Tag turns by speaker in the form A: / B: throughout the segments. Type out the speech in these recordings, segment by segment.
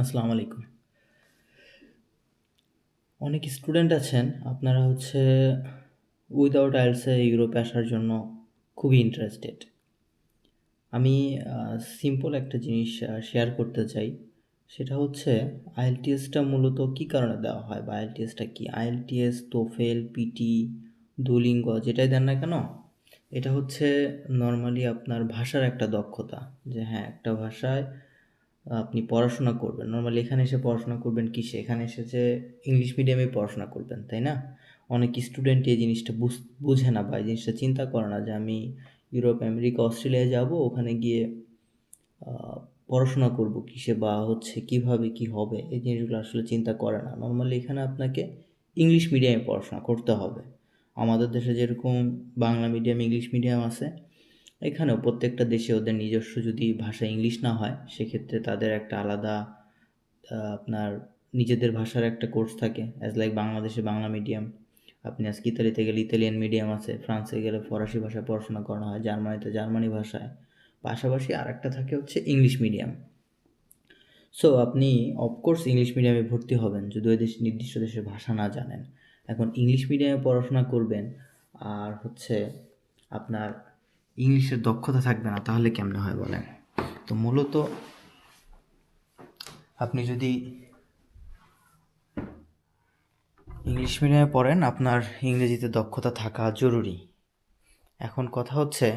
A: আসসালামু আলাইকুম। অনেক স্টুডেন্ট আছেন, আপনারা হচ্ছে উইদাউট আইলসে ইউরোপে আসার জন্য খুবই ইন্টারেস্টেড আমি সিম্পল একটা জিনিস শেয়ার করতে চাই। সেটা হচ্ছে আইএলটিএসটা মূলত কী কারণে দেওয়া হয় বা আইএলটিএসটা কি? আইএলটিএস তোফেল পিটি দুলিঙ্গ যেটাই দেন না কেন, এটা হচ্ছে নর্মালি আপনার ভাষার একটা দক্ষতা। যে হ্যাঁ একটা ভাষায় আপনি পড়াশোনা করবেন। নর্মালি এখানে এসে পড়াশোনা করবেন কিসে? এখানে এসেছে ইংলিশ মিডিয়ামে পড়াশোনা করবেন, তাই না? অনেক স্টুডেন্ট এই জিনিসটা বুঝে না বা এই জিনিসটা চিন্তা করে না যে আমি ইউরোপ আমেরিকা অস্ট্রেলিয়া যাব, ওখানে গিয়ে পড়াশোনা করব কিসে বা হচ্ছে কীভাবে কি হবে? এই জিনিসগুলো আসলে চিন্তা করে না। নর্মালি এখানে আপনাকে ইংলিশ মিডিয়ামে পড়াশোনা করতে হবে। আমাদের দেশে যেরকম বাংলা মিডিয়াম ইংলিশ মিডিয়াম আছে এখানেও প্রত্যেকটা দেশে ওদের নিজস্ব যদি ভাষা ইংলিশ না হয়, সেক্ষেত্রে তাদের একটা আলাদা আপনার নিজেদের ভাষার একটা কোর্স থাকে। অ্যাজ লাইক বাংলাদেশে বাংলা মিডিয়াম আপনি আজকে ইতালিতে গেলে ইতালিয়ান মিডিয়াম আছে, ফ্রান্সে গেলে ফরাসি ভাষায় পড়াশোনা করানো হয়, জার্মানিতে জার্মানি ভাষায়। পাশাপাশি আর একটা থাকে হচ্ছে ইংলিশ মিডিয়াম সো আপনি অফকোর্স ইংলিশ মিডিয়ামে ভর্তি হবেন, যদি ওই দেশ, নির্দিষ্ট দেশের ভাষা না জানেন। এখন ইংলিশ মিডিয়ামে পড়াশোনা করবেন, আর হচ্ছে আপনার ইংলিশের দক্ষতা থাকবে না, তাহলে কেমনে হয় বলেন? তো মূলত আপনি যদি ইংলিশ মিডিয়ামে পড়েন, আপনার ইংরেজিতে দক্ষতা থাকা জরুরি। এখন কথা হচ্ছে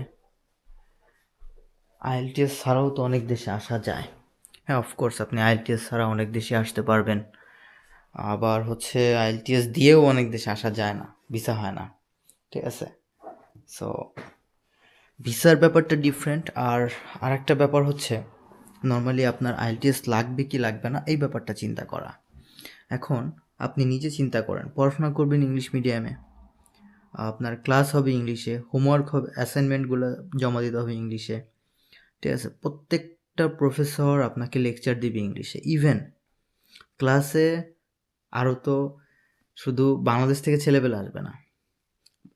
A: আইএলটিএস ছাড়াও তো অনেক দেশে আসা যায়। হ্যাঁ অফকোর্স আপনি আইএলটিএস ছাড়া অনেক দেশে আসতে পারবেন। আবার হচ্ছে আইএলটিএস দিয়েও অনেক দেশে আসা যায় না, ভিসা হয় না। ঠিক আছে? সো ভিসার ব্যাপারটা ডিফারেন্ট আর আরেকটা ব্যাপার হচ্ছে নর্মালি আপনার আইএলটিএস লাগবে কি লাগবে না, এই ব্যাপারটা চিন্তা করা। এখন আপনি নিজে চিন্তা করেন, পড়াশোনা করবেন ইংলিশ মিডিয়ামে আপনার ক্লাস হবে ইংলিশে হোমওয়ার্ক হবে অ্যাসাইনমেন্টগুলো জমা দিতে হবে ইংলিশে ঠিক আছে? প্রত্যেকটা প্রফেসর আপনাকে লেকচার দিবে ইংলিশে ইভেন ক্লাসে আরও তো শুধু বাংলাদেশ থেকে ছেলেবেলা আসবে না।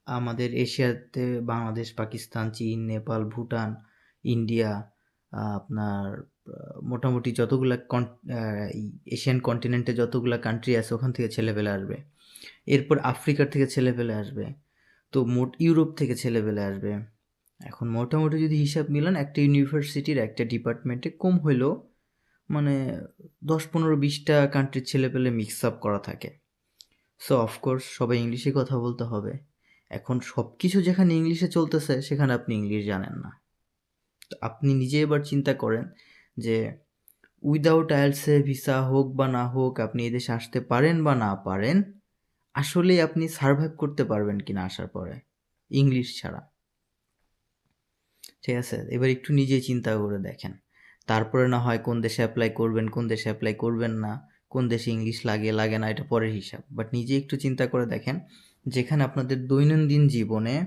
A: আমাদের এশিয়াতে বাংলাদেশ, পাকিস্তান, চীন, নেপাল, ভুটান, ইন্ডিয়া আপনার মোটামুটি যতগুলা এশিয়ান কন্টিনেন্টে যতগুলা কান্ট্রি আছে, ওখান থেকে ছেলেপেলে আসবে। এরপর আফ্রিকার থেকে ছেলেপেলে আসবে। তো মোট ইউরোপ থেকে ছেলেপেলে আসবে। এখন মোটামুটি যদি হিসাব মিলান, একটা ইউনিভার্সিটির একটা ডিপার্টমেন্টে কম হইলেও মানে দশ পনেরো বিশটা কান্ট্রির ছেলেপেলে মিক্স আপ করা থাকে। সো অফকোর্স সবাই ইংলিশে কথা বলতে হবে। এখন সব কিছু যেখানে ইংলিশে চলতেছে, সেখানে আপনি ইংলিশ জানেন না। তো আপনি নিজে এবার চিন্তা করেন যে উইদাউট আইএলসে ভিসা হোক বা না হোক, আপনি এদেশে আসতে পারেন বা না পারেন আসলে আপনি সার্ভাইভ করতে পারবেন কি না আসার পরে, ইংলিশ ছাড়া। ঠিক আছে? এবার একটু নিজে চিন্তা করে দেখেন। তারপরে না হয় কোন দেশে অ্যাপ্লাই করবেন, কোন দেশে অ্যাপ্লাই করবেন না কোন দেশে ইংলিশ লাগে লাগে না, এটা পরের হিসাব। বাট নিজে একটু চিন্তা করে দেখেন, যেখানে আপনাদের দৈনন্দিন জীবনে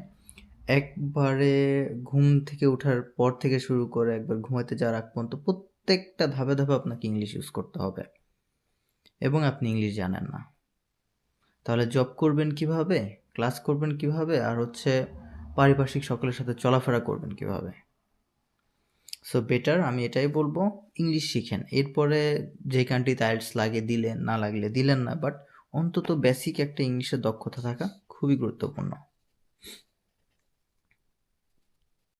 A: একবারে ঘুম থেকে ওঠার পর থেকে শুরু করে একবার ঘুমাতে যাওয়ার আগ পর্যন্ত প্রত্যেকটা ধাপে ধাপে আপনাকে ইংলিশ ইউজ করতে হবে। এবং আপনি ইংলিশ জানেন না। তাহলে জব করবেন কীভাবে? ক্লাস করবেন কীভাবে? আর হচ্ছে পারিপার্শ্বিক সকলের সাথে চলাফেরা করবেন কীভাবে? সো বেটার আমি এটাই বলব ইংলিশ শিখেন। এরপরে যে কান্ট্রিতে আইলস লাগে, দিলেন, না লাগলে দিলেন না বাট অন্তত বেসিক একটা ইংলিশের দক্ষতা থাকা খুবই গুরুত্বপূর্ণ।